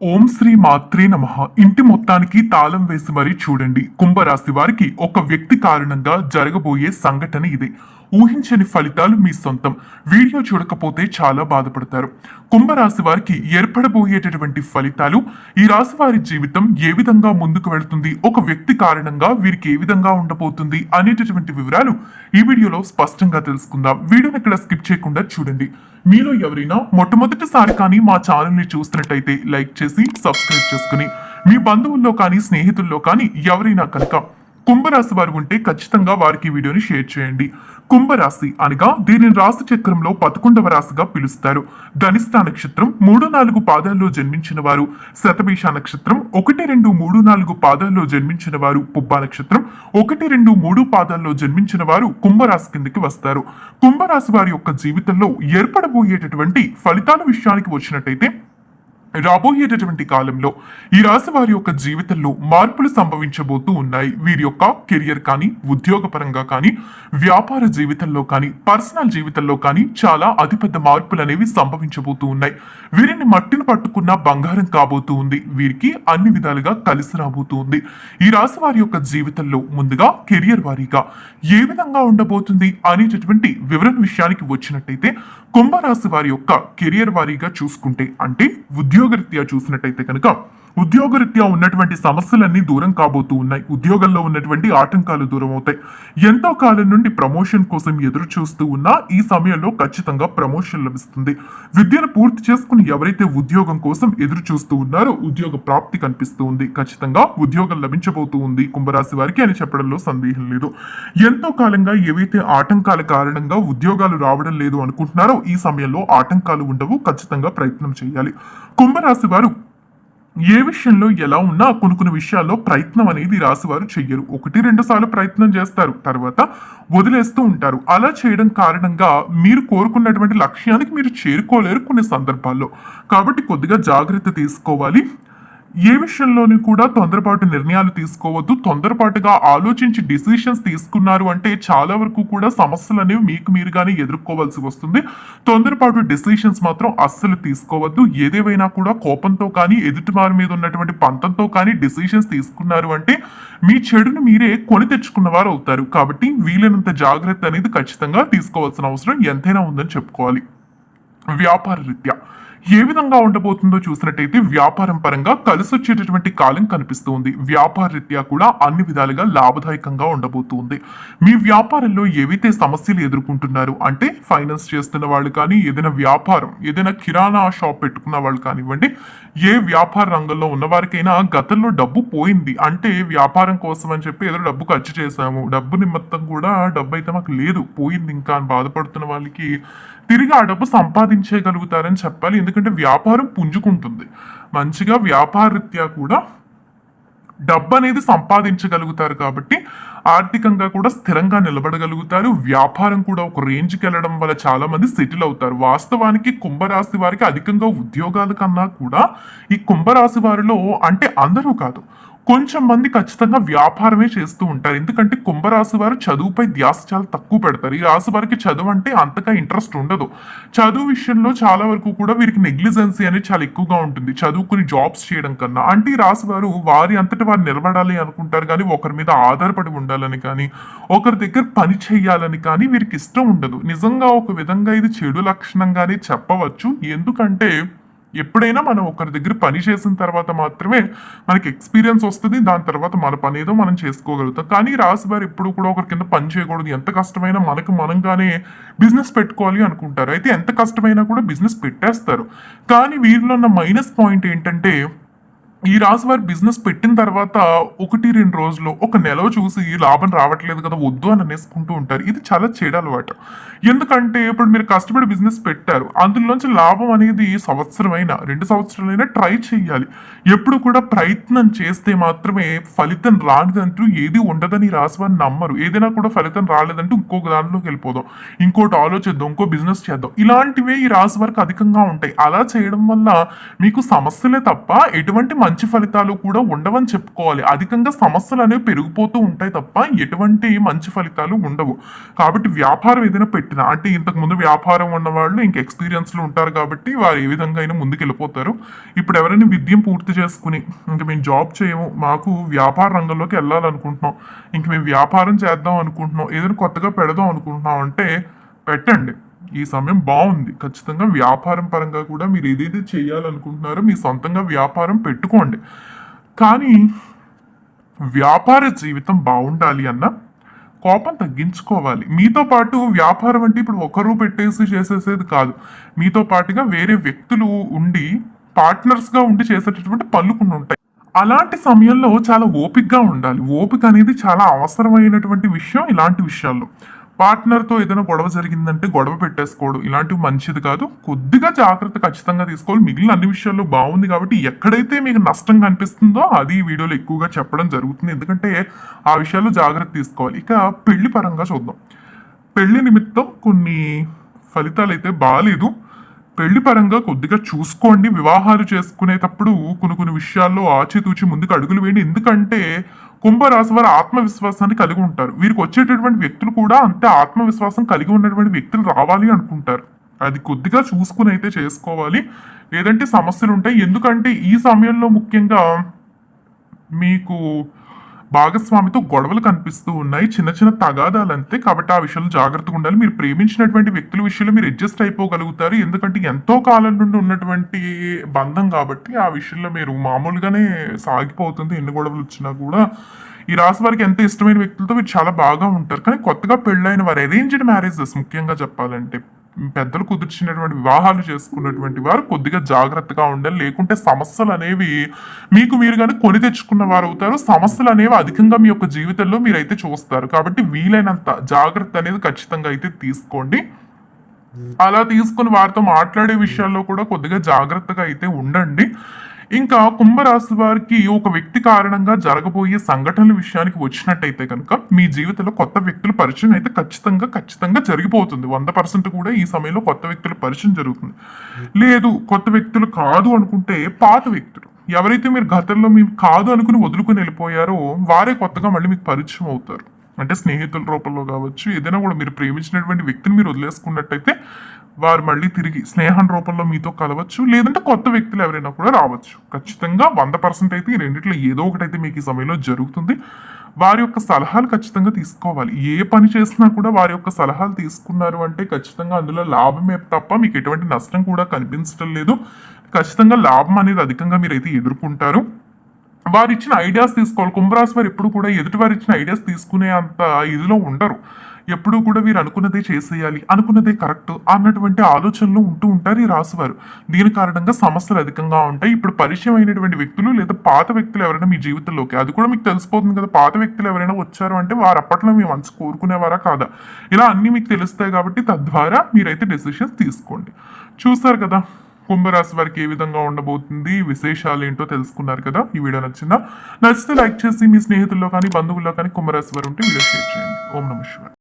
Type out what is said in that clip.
ఓం శ్రీ మాత్రే నమ. ఇంటి మొత్తానికి తాళం వేసి మరీ చూడండి. కుంభరాశి వారికి ఒక వ్యక్తి కారణంగా జరగబోయే సంఘటన ఇదే. ఊహించని ఫలితాలు మీ సొంతం. వీడియో చూడకపోతే చాలా బాధపడతారు. కుంభరాశి వారికి ఏర్పడబోయేటటువంటి ఫలితాలు ఈ రాశి వారి జీవితం ఏ విధంగా ముందుకు వెళుతుంది ఒక వ్యక్తి కారణంగా వీరికి ఏ విధంగా ఉండబోతుంది అనేటటువంటి వివరాలు ఈ వీడియోలో స్పష్టంగా తెలుసుకుందాం. వీడియోని ఇక్కడ స్కిప్ చేయకుండా చూడండి. మీలో ఎవరైనా మొట్టమొదటిసారి కానీ మా ఛానల్ని చూస్తున్నట్టయితే లైక్ చేసి సబ్స్క్రైబ్ చేసుకుని మీ బంధువుల్లో కానీ స్నేహితుల్లో కానీ ఎవరైనా కనుక కుంభరాశి వారు ఉంటే ఖచ్చితంగా వారికి వీడియోని షేర్ చేయండి. కుంభరాశి అనగా దీనిని రాశి చక్రంలో పదకొండవ రాశిగా పిలుస్తారు. ధనిష్ట నక్షత్రం మూడు నాలుగు పాదాల్లో జన్మించిన వారు. శతభీష నక్షత్రం ఒకటి రెండు మూడు నాలుగు పాదాల్లో జన్మించిన వారు. పుబ్బ నక్షత్రం ఒకటి రెండు మూడు పాదాల్లో జన్మించిన వారు కుంభరాశి కిందకి వస్తారు. కుంభరాశి వారి యొక్క జీవితంలో ఏర్పడబోయేటటువంటి ఫలితాల విషయానికి వచ్చినట్టయితే రాబోయేటటువంటి కాలంలో ఈ రాశి వారి యొక్క జీవితంలో మార్పులు సంభవించబోతూ ఉన్నాయి. వీరి యొక్క కెరియర్ కానీ ఉద్యోగపరంగా కానీ వ్యాపార జీవితంలో కానీ పర్సనల్ జీవితంలో కానీ చాలా అతిపెద్ద మార్పులు అనేవి సంభవించబోతూ ఉన్నాయి. వీరిని మట్టిని పట్టుకున్న బంగారం కాబోతూ ఉంది. వీరికి అన్ని విధాలుగా కలిసి రాబోతూ ఉంది. ఈ రాశి వారి యొక్క జీవితంలో ముందుగా కెరియర్ వారీగా ఏ విధంగా ఉండబోతుంది అనేటటువంటి వివరణ విషయానికి వచ్చినట్టయితే కుంభరాశి వారి యొక్క కెరియర్ వారీగా చూసుకుంటే అంటే ఉద్యోగరీత్యా చూసినట్టయితే కనుక ఉద్యోగరీత్యా ఉన్నటువంటి సమస్యలన్నీ దూరం కాబోతూ ఉన్నాయి. ఉద్యోగంలో ఉన్నటువంటి ఆటంకాలు దూరం అవుతాయి. ఎంతో కాలం నుండి ప్రమోషన్ కోసం ఎదురు చూస్తూ ఉన్నా ఈ సమయంలో ఖచ్చితంగా ప్రమోషన్ లభిస్తుంది. విద్యను పూర్తి చేసుకుని ఎవరైతే ఉద్యోగం కోసం ఎదురు చూస్తూ ఉన్నారో ఉద్యోగ ప్రాప్తి కనిపిస్తూ ఉంది. ఖచ్చితంగా ఉద్యోగం లభించబోతూ ఉంది. కుంభరాశి వారికి అని చెప్పడంలో సందేహం లేదు. ఎంతో కాలంగా ఏవైతే ఆటంకాల కారణంగా ఉద్యోగాలు రావడం లేదు అనుకుంటున్నారో ఈ సమయంలో ఆటంకాలు ఉండవు. ఖచ్చితంగా ప్రయత్నం చేయాలి. కుంభరాశి వారు ఏ విషయంలో ఎలా ఉన్నా కొన్ని కొన్ని విషయాల్లో ప్రయత్నం అనేది రాశివారు చెయ్యరు. ఒకటి రెండు సార్లు ప్రయత్నం చేస్తారు. తర్వాత వదిలేస్తూ ఉంటారు. అలా చేయడం కారణంగా మీరు కోరుకున్నటువంటి లక్ష్యానికి మీరు చేరుకోలేరు కొన్ని సందర్భాల్లో. కాబట్టి కొద్దిగా జాగ్రత్త తీసుకోవాలి. ఏ విషయంలోనూ కూడా తొందరపాటు నిర్ణయాలు తీసుకోవద్దు. తొందరపాటుగా ఆలోచించి డిసిషన్స్ తీసుకున్నారు అంటే చాలా వరకు కూడా సమస్యలు అనేవి మీకు మీరుగానే ఎదుర్కోవాల్సి వస్తుంది. తొందరపాటు డిసిషన్స్ మాత్రం అస్సలు తీసుకోవద్దు. ఏదేవైనా కూడా కోపంతో కానీ ఎదుటి వారి మీద ఉన్నటువంటి పంతంతో కానీ డిసిషన్స్ తీసుకున్నారు అంటే మీ చెడును మీరే కొని తెచ్చుకున్న వారు అవుతారు. కాబట్టి వీలైనంత జాగ్రత్త అనేది ఖచ్చితంగా తీసుకోవాల్సిన అవసరం ఎంతైనా ఉందని చెప్పుకోవాలి. వ్యాపార రీత్యా. ఏ విధంగా ఉండబోతుందో చూసినట్టయితే వ్యాపారం పరంగా కలిసి వచ్చేటటువంటి కాలం కనిపిస్తూ ఉంది వ్యాపార రీత్యా కూడా అన్ని విధాలుగా లాభదాయకంగా ఉండబోతుంది. మీ వ్యాపారంలో ఏవైతే సమస్యలు ఎదుర్కొంటున్నారు అంటే ఫైనాన్స్ చేస్తున్న వాళ్ళు కానీ ఏదైనా వ్యాపారం ఏదైనా కిరాణా షాప్ పెట్టుకున్న వాళ్ళు కానివ్వండి ఏ వ్యాపార రంగంలో ఉన్నవారికైనా గతంలో డబ్బు పోయింది. అంటే వ్యాపారం కోసం అని చెప్పి ఏదో డబ్బు ఖర్చు చేశాము. డబ్బు నిమిత్తం కూడా డబ్బు అయితే మాకు లేదు. పోయింది ఇంకా అని బాధపడుతున్న వాళ్ళకి తిరిగి ఆ డబ్బు సంపాదించగలుగుతారని చెప్పాలి. ఎందుకంటే వ్యాపారం పుంజుకుంటుంది. మంచిగా వ్యాపార రీత్యా కూడా డబ్బు అనేది సంపాదించగలుగుతారు కాబట్టి ఆర్థికంగా కూడా స్థిరంగా నిలబడగలుగుతారు. వ్యాపారం కూడా ఒక రేంజ్కి వెళ్ళడం వల్ల చాలా మంది సెటిల్ అవుతారు వాస్తవానికి కుంభరాశి వారికి అధికంగా ఉద్యోగాల కన్నా కూడా ఈ కుంభరాశి వారిలో అంటే అందరూ కాదు కొంచెం మంది ఖచ్చితంగా వ్యాపారమే చేస్తూ ఉంటారు. ఎందుకంటే కుంభరాశి వారు చదువుపై ధ్యాస చాలా తక్కువ పెడతారు. ఈ రాశి వారికి చదువు అంటే అంతగా ఇంట్రెస్ట్ ఉండదు. చదువు విషయంలో చాలా వరకు కూడా వీరికి నెగ్లిజెన్సీ అనేది చాలా ఎక్కువగా ఉంటుంది. చదువుకుని జాబ్స్ చేయడం కన్నా అంటే ఈ రాశి వారు వారి అంతటి వారు నిలబడాలి అనుకుంటారు కానీ ఒకరి మీద ఆధారపడి ఉండాలని కానీ ఒకరి దగ్గర పని చేయాలని కానీ వీరికి ఇష్టం ఉండదు. నిజంగా ఒక విధంగా ఇది చెడు లక్షణంగానే చెప్పవచ్చు. ఎందుకంటే ఎప్పుడైనా మనం ఒకరి దగ్గర పని చేసిన తర్వాత మాత్రమే మనకి ఎక్స్పీరియన్స్ వస్తుంది దాని తర్వాత మన పని ఏదో మనం చేసుకోగలుగుతాం. కానీ రాశివారు ఎప్పుడు కూడా ఒకరి కింద పని చేయకూడదు. ఎంత కష్టమైనా మనకు మనంగానే బిజినెస్ పెట్టుకోవాలి అనుకుంటారు. అయితే ఎంత కష్టమైనా కూడా బిజినెస్ పెట్టేస్తారు. కానీ వీరిలో ఉన్న మైనస్ పాయింట్ ఏంటంటే ఈ రాశి వారి బిజినెస్ పెట్టిన తర్వాత ఒకటి రెండు రోజులు ఒక నెల చూసి లాభం రావట్లేదు కదా వద్దు అని అనేసుకుంటూ ఉంటారు. ఇది చాలా చెడు అలవాటు. ఎందుకంటే ఇప్పుడు మీరు కష్టపడి బిజినెస్ పెట్టారు అందులోంచి లాభం అనేది సంవత్సరమైనా రెండు సంవత్సరాలైనా ట్రై చేయాలి ఎప్పుడు కూడా ప్రయత్నం చేస్తే మాత్రమే ఫలితం రానిదంటూ ఏది ఉండదని ఈ రాశి వారిని నమ్మరు. ఏదైనా కూడా ఫలితం రాలేదంటే ఇంకొక దానిలోకి వెళ్ళిపోదాం. ఇంకోటి ఆలోచిద్దాం ఇంకో బిజినెస్ చేద్దాం. ఇలాంటివే ఈ రాశి వారికి అధికంగా ఉంటాయి. అలా చేయడం వల్ల మీకు సమస్యలే తప్ప ఎటువంటి మంచి ఫలితాలు కూడా ఉండవని చెప్పుకోవాలి. అధికంగా సమస్యలు అనేవి పెరిగిపోతూ ఉంటాయి తప్ప ఎటువంటి మంచి ఫలితాలు ఉండవు. కాబట్టి వ్యాపారం ఏదైనా పెట్టినా అంటే ఇంతకుముందు వ్యాపారం ఉన్నవాళ్ళు ఇంక experience ఉంటారు కాబట్టి వారు ఏ విధంగా అయినా ముందుకు వెళ్ళిపోతారు. ఇప్పుడు ఎవరైనా విద్యం పూర్తి చేసుకుని ఇంక మేము జాబ్ చేయము మాకు వ్యాపార రంగంలోకి వెళ్ళాలనుకుంటున్నాం ఇంక మేము వ్యాపారం చేద్దాం అనుకుంటున్నాం ఏదైనా కొత్తగా పెడదాం అనుకుంటున్నాం అంటే పెట్టండి. ఈ సమయం బాగుంది. ఖచ్చితంగా వ్యాపారం పరంగా కూడా మీరు ఏదైతే చేయాలనుకుంటున్నారో మీ సొంతంగా వ్యాపారం పెట్టుకోండి. కానీ వ్యాపార జీవితం బాగుండాలి అన్న కోపం తగ్గించుకోవాలి. మీతో పాటు వ్యాపారం అంటే ఇప్పుడు ఒకరు పెట్టేసి చేసేసేది కాదు. మీతో పాటుగా వేరే వ్యక్తులు ఉండి పార్ట్నర్స్గా ఉండి చేసేటటువంటి పనులు కొన్ని ఉంటాయి. అలాంటి సమయంలో చాలా ఓపికగా ఉండాలి. ఓపిక అనేది చాలా అవసరమైనటువంటి విషయం ఇలాంటి విషయాల్లో. పార్ట్నర్తో ఏదైనా గొడవ జరిగిందంటే గొడవ పెట్టేసుకోవడం ఇలాంటివి మంచిది కాదు. కొద్దిగా జాగ్రత్త ఖచ్చితంగా తీసుకోవాలి. మిగిలిన అన్ని విషయాల్లో బాగుంది కాబట్టి ఎక్కడైతే మీకు నష్టం కనిపిస్తుందో అది ఈ వీడియోలో ఎక్కువగా చెప్పడం జరుగుతుంది. ఎందుకంటే ఆ విషయాల్లో జాగ్రత్త తీసుకోవాలి. ఇక పెళ్ళి పరంగా చూద్దాం. పెళ్ళి నిమిత్తం కొన్ని ఫలితాలు అయితే బాగాలేదు పెళ్ళి పరంగా కొద్దిగా చూసుకోండి. వివాహాలు చేసుకునేటప్పుడు కొన్ని కొన్ని విషయాల్లో ఆచితూచి ముందుకు అడుగులు వేయండి. ఎందుకంటే కుంభరాశి వారు ఆత్మవిశ్వాసాన్ని కలిగి ఉంటారు. వీరికి వచ్చేటటువంటి వ్యక్తులు కూడా అంతే ఆత్మవిశ్వాసం కలిగి ఉన్నటువంటి వ్యక్తులు రావాలి అనుకుంటారు. అది కొద్దిగా చూసుకుని అయితే చేసుకోవాలి. లేదంటే సమస్యలు ఉంటాయి. ఎందుకంటే ఈ సమయంలో ముఖ్యంగా మీకు భాగస్వామితో గొడవలు కనిపిస్తూ ఉన్నాయి. చిన్న చిన్న తగాదాలు అంతే కాబట్టి ఆ విషయంలో జాగ్రత్తగా ఉండాలి. మీరు ప్రేమించినటువంటి వ్యక్తుల విషయంలో మీరు అడ్జస్ట్ అయిపోగలుగుతారు. ఎందుకంటే ఎంతో కాలం నుండి ఉన్నటువంటి బంధం కాబట్టి ఆ విషయంలో మీరు మామూలుగానే సాగిపోతుంది. ఎన్ని గొడవలు వచ్చినా కూడా ఈ రాశి వారికి ఎంత ఇష్టమైన వ్యక్తులతో మీరు చాలా బాగా ఉంటారు. కానీ కొత్తగా పెళ్ళైన వారు అరేంజ్డ్ మ్యారేజెస్ ముఖ్యంగా చెప్పాలంటే పెద్దలు కుదిర్చినటువంటి వివాహాలు చేసుకున్నటువంటి వారు కొద్దిగా జాగ్రత్తగా ఉండాలి. లేకుంటే సమస్యలు అనేవి మీకు మీరు కానీ కొని తెచ్చుకున్న వారు అవుతారు. సమస్యలు అనేవి అధికంగా మీ యొక్క జీవితంలో మీరైతే చూస్తారు. కాబట్టి వీలైనంత జాగ్రత్త అనేది ఖచ్చితంగా అయితే తీసుకోండి. అలా తీసుకుని వారితో మాట్లాడే విషయాల్లో కూడా కొద్దిగా జాగ్రత్తగా అయితే ఉండండి. ఇంకా కుంభరాశి వారికి ఒక వ్యక్తి కారణంగా జరగబోయే సంఘటనల విషయానికి వచ్చినట్టయితే కనుక మీ జీవితంలో కొత్త వ్యక్తుల పరిచయం అయితే ఖచ్చితంగా ఖచ్చితంగా జరిగిపోతుంది. వంద పర్సెంట్ కూడా ఈ సమయంలో కొత్త వ్యక్తుల పరిచయం జరుగుతుంది. లేదు కొత్త వ్యక్తులు కాదు అనుకుంటే పాత వ్యక్తులు. ఎవరైతే మీరు గతంలో మీరు కాదు అనుకుని వదులుకుని వెళ్ళిపోయారో వారే కొత్తగా మళ్ళీ మీకు పరిచయం అవుతారు. అంటే స్నేహితుల రూపంలో కావచ్చు ఏదైనా కూడా మీరు ప్రేమించినటువంటి వ్యక్తిని మీరు వదిలేసుకున్నట్టయితే వారు మళ్ళీ తిరిగి స్నేహం రూపంలో మీతో కలవచ్చు లేదంటే కొత్త వ్యక్తులు ఎవరైనా కూడా రావచ్చు. ఖచ్చితంగా వంద పర్సెంట్ అయితే ఈ రెండిట్లో ఏదో ఒకటి అయితే మీకు ఈ సమయంలో జరుగుతుంది. వారి యొక్క సలహాలు ఖచ్చితంగా తీసుకోవాలి. ఏ పని చేసినా కూడా వారి యొక్క సలహాలు తీసుకున్నారు అంటే ఖచ్చితంగా అందులో లాభమే తప్ప మీకు ఎటువంటి నష్టం కూడా కనిపించడం లేదు. ఖచ్చితంగా లాభం అనేది అధికంగా మీరైతే ఎదుర్కొంటారు. వారు ఇచ్చిన ఐడియాస్ తీసుకోవాలి. కుంభరాశి వారు ఎప్పుడు కూడా ఎదుటి వారు ఇచ్చిన ఐడియాస్ తీసుకునే అంత ఇదిలో ఉండరు. ఎప్పుడు కూడా వీరు అనుకున్నదే చేసేయాలి అనుకున్నదే కరెక్ట్ అన్నటువంటి ఆలోచనలు ఉంటూ ఉంటారు ఈ రాశివారు దీని కారణంగా సమస్యలు అధికంగా ఉంటాయి. ఇప్పుడు పరిచయం అయినటువంటి వ్యక్తులు లేదా పాత వ్యక్తులు ఎవరైనా మీ జీవితంలోకి అది కూడా మీకు తెలిసిపోతుంది కదా పాత వ్యక్తులు ఎవరైనా వచ్చారు అంటే వారు అప్పట్లో మీ మనసు కోరుకునేవారా కాదా? ఇలా అన్నీ మీకు తెలుస్తాయి కాబట్టి తద్వారా మీరైతే డెసిషన్స్ తీసుకోండి. చూస్తారు కదా కుంభరాశి వారికి ఏ విధంగా ఉండబోతుంది విశేషాలు ఏంటో తెలుసుకున్నారు కదా? ఈ వీడియో నచ్చిందా? నచ్చితే లైక్ చేసి మీ స్నేహితుల్లో కానీ బంధువుల్లో కానీ కుంభరాశి వారు ఉంటే వీడియో షేర్ చేయండి. ఓం నమ శివాయ.